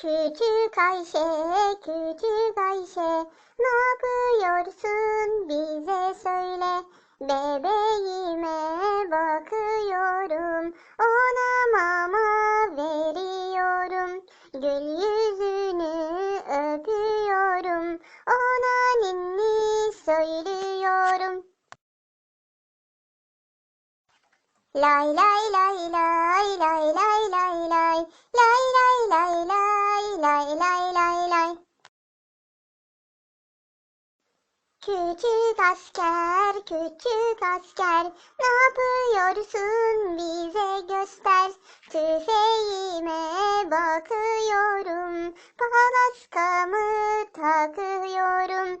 Küçük Ayşe, küçük Ayşe, ne yapıyorsun bize söyle. Bebeğime bakıyorum, ona mama veriyorum. Gül yüzünü öpüyorum, ona ninni söylüyorum. Lay lay lay lay lay lay lay lay lay lay lay lay lay lay lay lay Küçük asker, küçük asker, ne yapıyorsun bize göster. Tüfeğime bakıyorum, palaskamı takıyorum.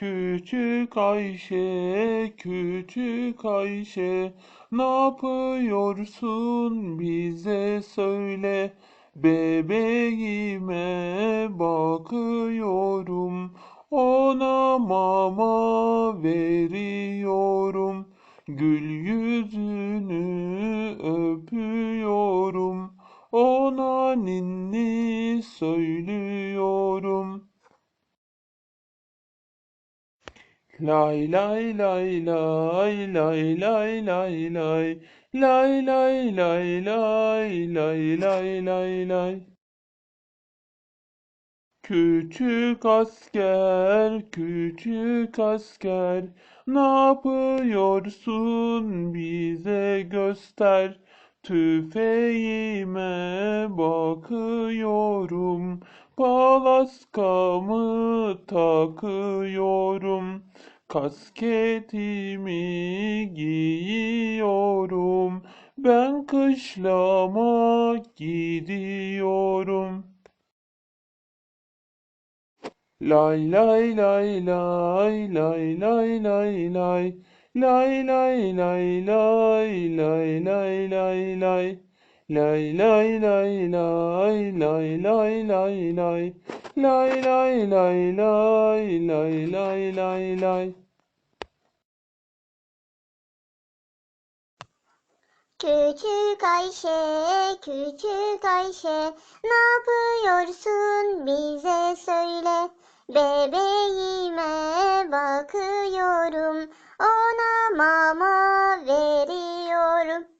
Küçük Ayşe, küçük Ayşe, ne yapıyorsun bize söyle. Bebeğime bakıyorum, ona mama veriyorum. Gül yüzünü öpüyorum, ona ninni söylüyorum. Lay lay lay lay lay lay lay lay lay lay lay lay lay lay lay lay Küçük asker, küçük asker, ne yapıyorsun bize göster. Tüfeğime bakıyorum, palaskamı takıyorum. Kasketimi giyiyorum, ben kışlama gidiyorum. Lay lay lay lay lay lay lay lay lay lay lay lay lay lay lay lay lay lay lay lay lay lay lay lay lay lay lay lay lay lay lay lay Küçük Ayşe, küçük Ayşe, ne yapıyorsun bize söyle. Bebeğime bakıyorum, ona mama veriyorum.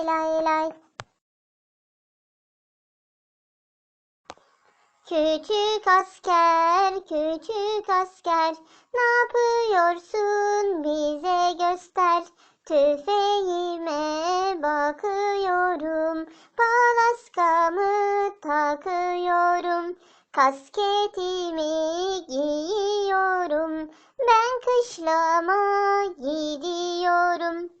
Küçük asker, küçük asker, ne yapıyorsun bize göster. Tüfeğime bakıyorum, palaskamı takıyorum. Kasketimi giyiyorum, ben kışlama gidiyorum.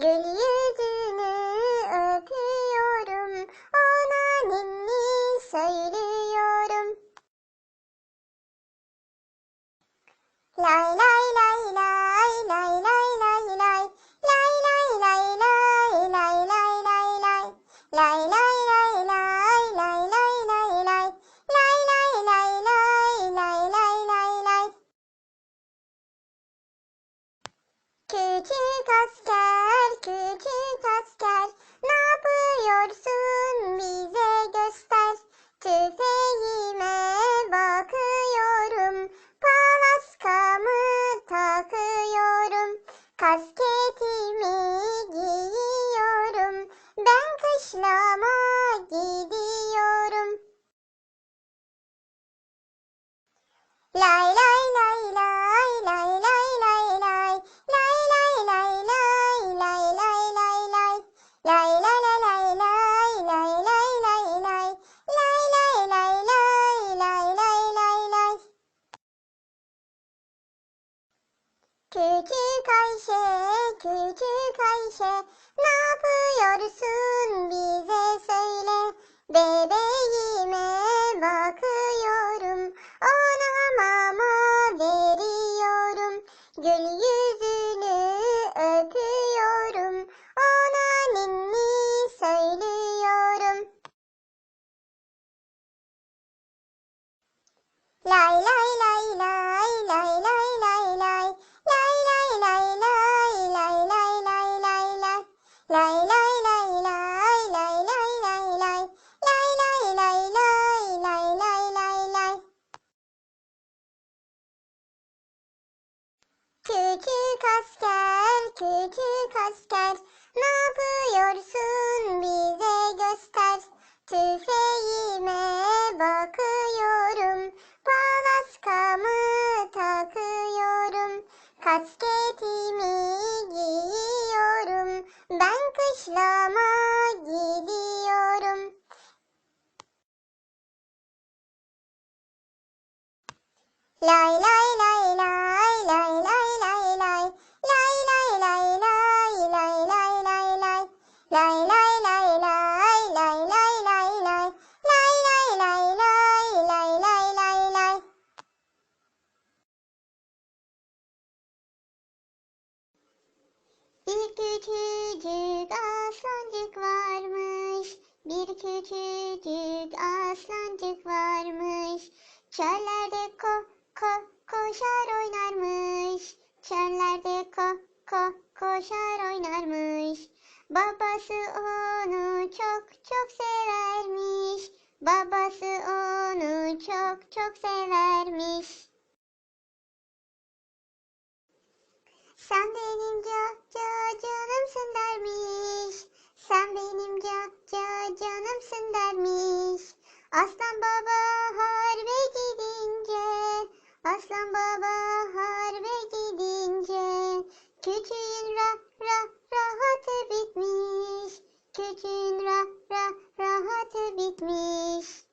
Good podcast baby. Küçük asker, ne yapıyorsun bize göster. Tüfeğime bakıyorum, palaskamı takıyorum. Kasketimi giyiyorum, ben kışlama gidiyorum. Lay lay lay lay lay lay küçücük aslancık varmış Bir küçücük aslancık varmış Çöllerde ko ko koşar oynarmış. Çöllerde ko ko koşar oynarmış. Babası onu çok çok severmiş. Babası onu çok çok severmiş. Sen benim ca ca canımsın dermiş. Sen benim ca ca canımsın dermiş. Aslan baba harbe gidince, aslan baba harbe gidince, küçüğün ra ra rahatı bitmiş, küçüğün ra ra rahatı bitmiş.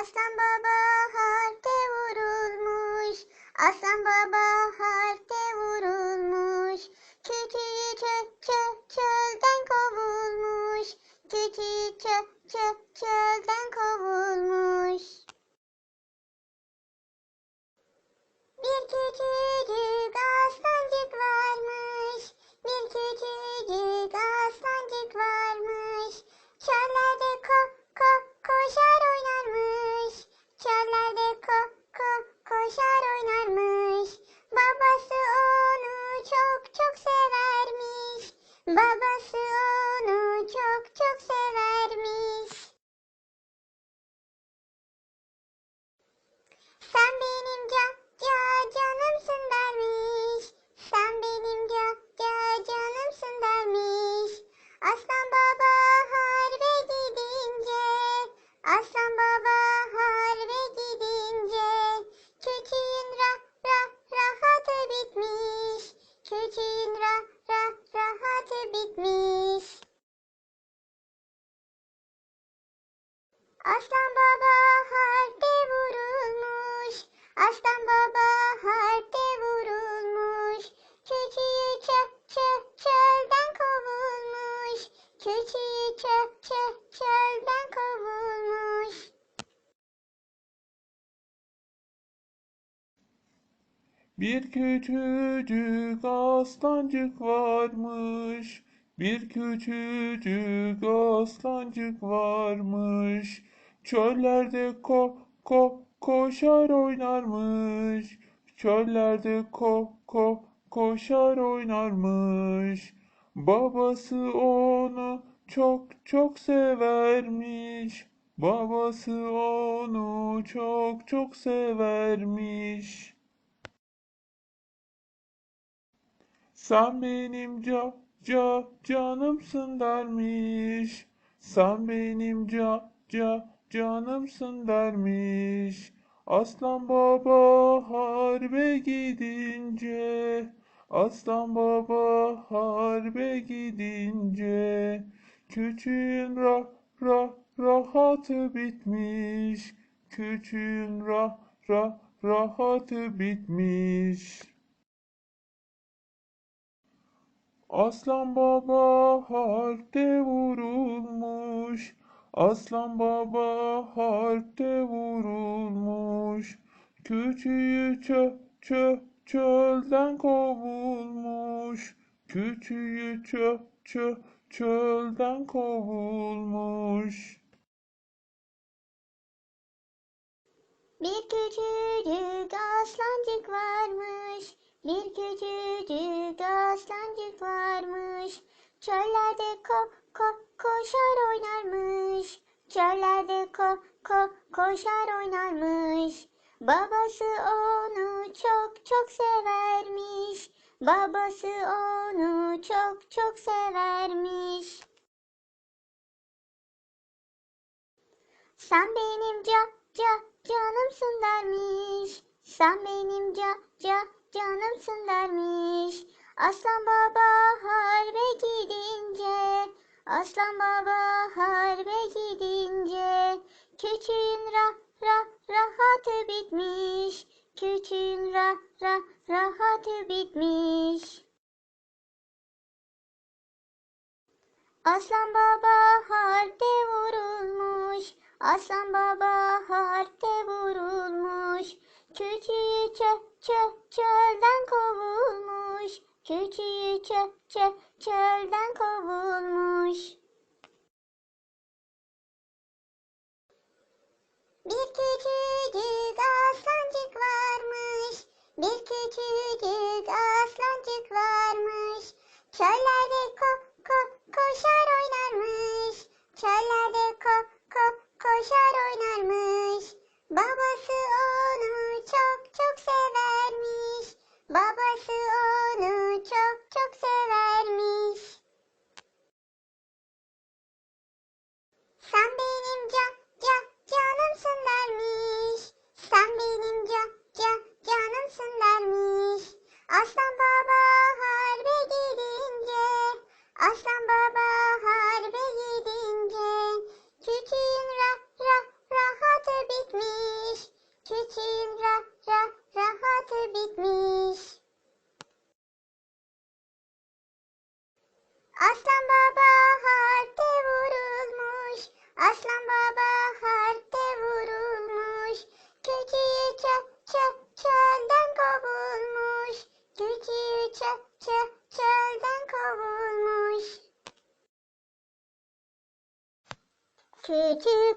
Aslan baba harpte vurulmuş, aslan baba harpte vurulmuş, küçüğü çö çö çölden kovulmuş. Küçük çö çö çölden kovulmuş. Bir küçücük aslan Bir küçücük aslancık varmış. Bir küçücük aslancık varmış. Çöllerde ko ko koşar oynarmış. Çöllerde ko ko koşar oynarmış. Babası onu çok çok severmiş. Babası onu çok çok severmiş. Sen benim ca ca canımsın dermiş. Sen benim ca ca canımsın dermiş. Aslan baba harbe gidince, aslan baba harbe gidince, küçüğün ra ra rahatı bitmiş, küçüğün ra ra rahatı bitmiş. Aslan baba harpte vurulmuş. Aslan baba harpte vurulmuş. Küçüğü çö çö çölden kovulmuş. Küçüğü çö çö çölden kovulmuş. Bir küçücük aslancık varmış. Bir küçücük aslancık varmış. Çöllerde ko ko koşar oynarmış. Çöllerde ko ko koşar oynarmış. Babası onu çok çok severmiş. Babası onu çok çok severmiş. Sen benim ca ca canımsın dermiş. Sen benim ca ca canımsın dermiş. Aslan baba harbe gidince, aslan baba harbe gidince, küçüğün ra ra rahatı bitmiş. Küçüğün ra ra rahatı bitmiş. Aslan baba harpte vurulmuş. Aslan baba harpte vurulmuş. Küçüğü çö çö çölden kovulmuş. Küçüğü çö çö çölden kovulmuş. Bir küçücük aslancık varmış. Bir küçücük aslancık varmış. Çöllerde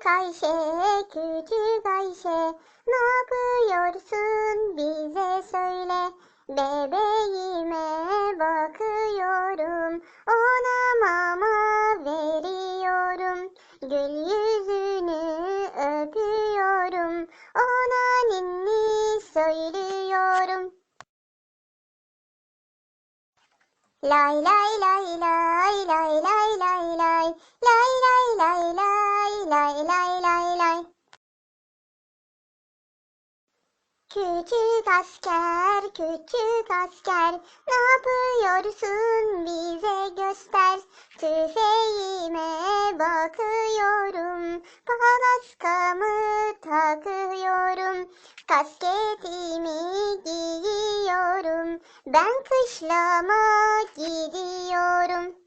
Ayşe, küçük Ayşe, ne yapıyorsun bize söyle. Bebeğime bakıyorum, ona Lay lay lay lay lay lay lay lay lay lay lay lay lay lay lay lay Küçük asker, küçük asker, ne yapıyorsun bize göster. Tüfeğime bakıyorum, palaskamı takıyorum, kasketimi giyiyorum, ben kışlama gidiyorum.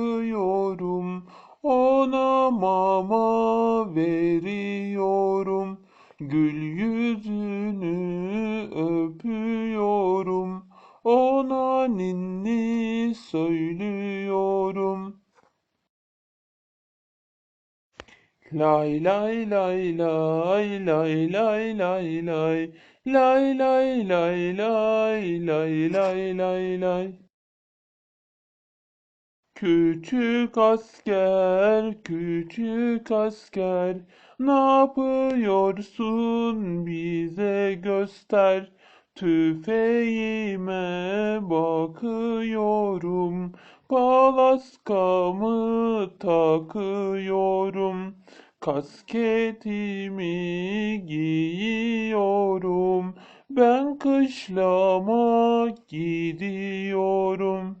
ona mama veriyorum. Gül yüzünü öpüyorum, ona ninni söylüyorum. Lay lay lay lay lay lay lay lay lay lay lay lay lay lay lay Küçük asker, küçük asker, ne yapıyorsun bize göster. Tüfeğime bakıyorum, palaskamı takıyorum. Kasketimi giyiyorum, ben kışlama gidiyorum.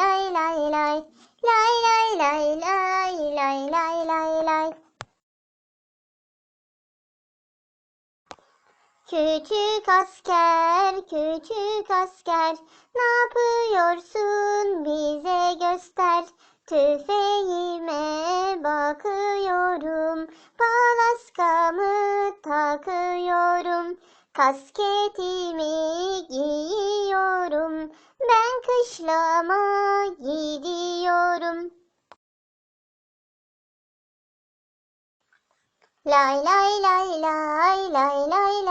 Küçük asker, küçük asker, ne yapıyorsun bize göster. Tüfeğime bakıyorum, palaskamı takıyorum. Kasketimi giyiyorum, ben kışlama gidiyorum. Lay lay lay lay lay lay lay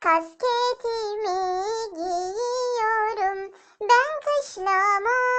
Kasketimi giyiyorum, ben kışlama